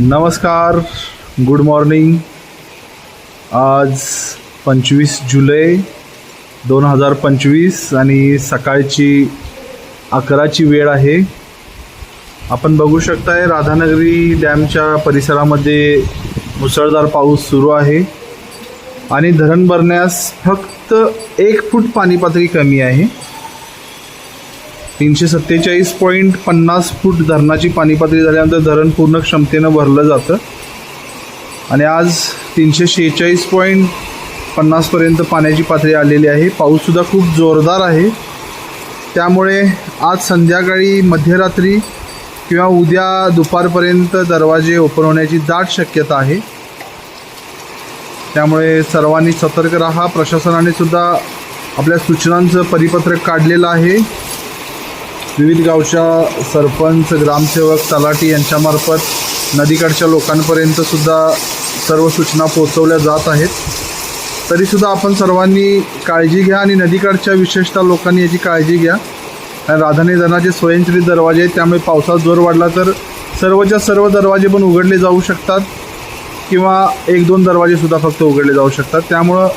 नमस्कार good morning आज पंचवीस जुलै दोन हजार पंचवीस आणि सकाळची अकराची वेळ आहे. आपण बघू शकताय राधानगरी डॅमच्या परिसरामध्ये मुसळधार पाऊस सुरू आहे आणि धरण भरण्यास फक्त एक फूट पाणी पातळी कमी आहे. तीनशे सत्तेचाळीस पॉईंट पन्नास फूट धरणाची पाणी पातळी झाल्यानंतर धरण पूर्ण क्षमतेनं भरलं जातं. आणि आज तीनशे शेहेचाळीस पॉईंट पन्नासपर्यंत पाण्याची पातळी आलेली आहे. पाऊससुद्धा खूप जोरदार आहे. त्यामुळे आज संध्याकाळी मध्यरात्री किंवा उद्या दुपारपर्यंत दरवाजे ओपन होण्याची दाट शक्यता आहे. त्यामुळे सर्वांनी सतर्क राहा. प्रशासनाने सुद्धा आपल्या सूचनांचं परिपत्रक काढलेलं आहे. विविध गावच्या सरपंच ग्रामसेवक तलाठी यांच्यामार्फत नदीकडच्या लोकांपर्यंत सुद्धा सर्व सूचना पोहोचवल्या जात आहेत. तरीसुद्धा आपण सर्वांनी काळजी घ्या आणि नदीकडच्या विशेषतः लोकांनी याची काळजी घ्या. कारण राधाने धरणाचे स्वयंचलित दरवाजे आहेत त्यामुळे पावसात जोर वाढला तर सर्वच्या सर्व दरवाजे पण उघडले जाऊ शकतात किंवा एक दोन दरवाजेसुद्धा फक्त उघडले जाऊ शकतात. त्यामुळं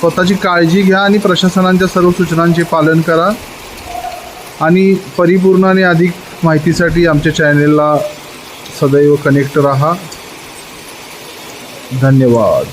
स्वतःची काळजी घ्या आणि प्रशासनांच्या सर्व सूचनांचे पालन करा. आणि परिपूर्ण आणि अधिक माहितीसाठी आमच्या चॅनेलला सदैव कनेक्ट राहा. धन्यवाद.